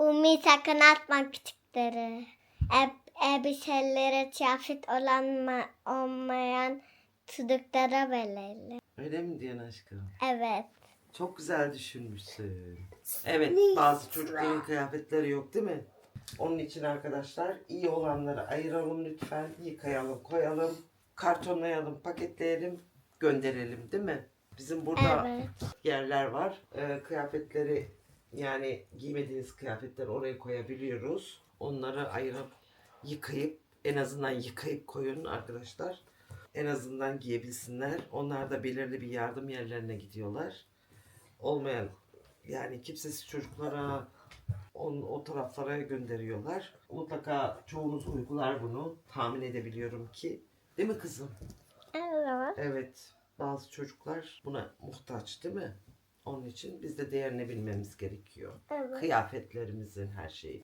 Umi sakın atma küçükleri. Eb, elbiseleri kıyafet olan ma- olmayan çocuklara verelim. Öyle mi diyorsun aşkım? Evet. Çok güzel düşünmüşsün. Evet bazı çocukların kıyafetleri yok değil mi? Onun için arkadaşlar iyi olanları ayıralım lütfen. Yıkayalım, koyalım, kartonlayalım, paketleyelim, gönderelim değil mi? Bizim burada Evet. yerler var. Ee, kıyafetleri yani giymediğiniz kıyafetleri oraya koyabiliyoruz. Onları ayırıp yıkayıp en azından yıkayıp koyun arkadaşlar. En azından giyebilsinler. Onlar da belirli bir yardım yerlerine gidiyorlar. Olmayan yani kimsesiz çocuklara on, o taraflara gönderiyorlar. Mutlaka çoğunuz uygular bunu. Tahmin edebiliyorum ki. Değil mi kızım? Evet. Evet, bazı çocuklar buna muhtaç değil mi? Onun için biz de değerini bilmemiz gerekiyor. Evet. Kıyafetlerimizin her şeyi.